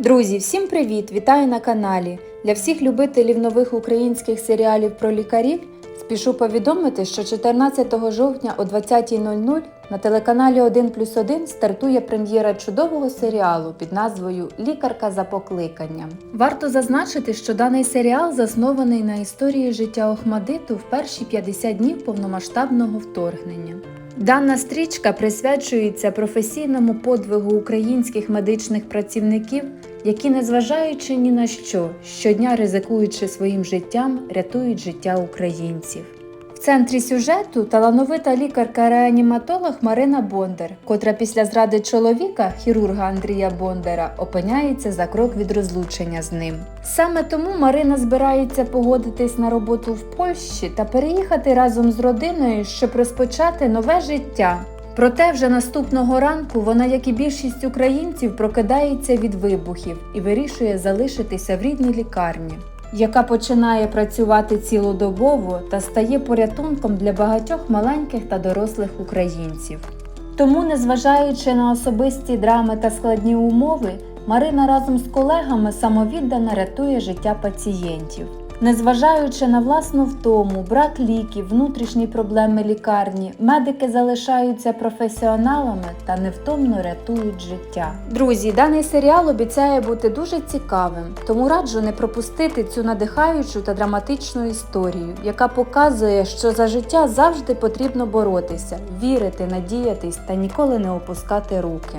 Друзі, всім привіт! Вітаю на каналі. Для всіх любителів нових українських серіалів про лікарів спішу повідомити, що 14 жовтня о 20.00 на телеканалі 1 плюс 1 стартує прем'єра чудового серіалу під назвою Лікарка за покликанням. Варто зазначити, що даний серіал заснований на історії життя Охмадиту в перші 50 днів повномасштабного вторгнення. Дана стрічка присвячується професійному подвигу українських медичних працівників, які, незважаючи ні на що, щодня ризикуючи своїм життям, рятують життя українців. Центрі сюжету талановита лікарка-реаніматолог Марина Бондар, котра після зради чоловіка, хірурга Андрія Бондара, опиняється за крок від розлучення з ним. Саме тому Марина збирається погодитись на роботу в Польщі та переїхати разом з родиною, щоб розпочати нове життя. Проте вже наступного ранку вона, як і більшість українців, прокидається від вибухів і вирішує залишитися в рідній лікарні, яка починає працювати цілодобово та стає порятунком для багатьох маленьких та дорослих українців. Тому, незважаючи на особисті драми та складні умови, Марина разом з колегами самовіддано рятує життя пацієнтів. Незважаючи на власну втому, брак ліків, внутрішні проблеми лікарні, медики залишаються професіоналами та невтомно рятують життя. Друзі, даний серіал обіцяє бути дуже цікавим, тому раджу не пропустити цю надихаючу та драматичну історію, яка показує, що за життя завжди потрібно боротися, вірити, надіятись та ніколи не опускати руки.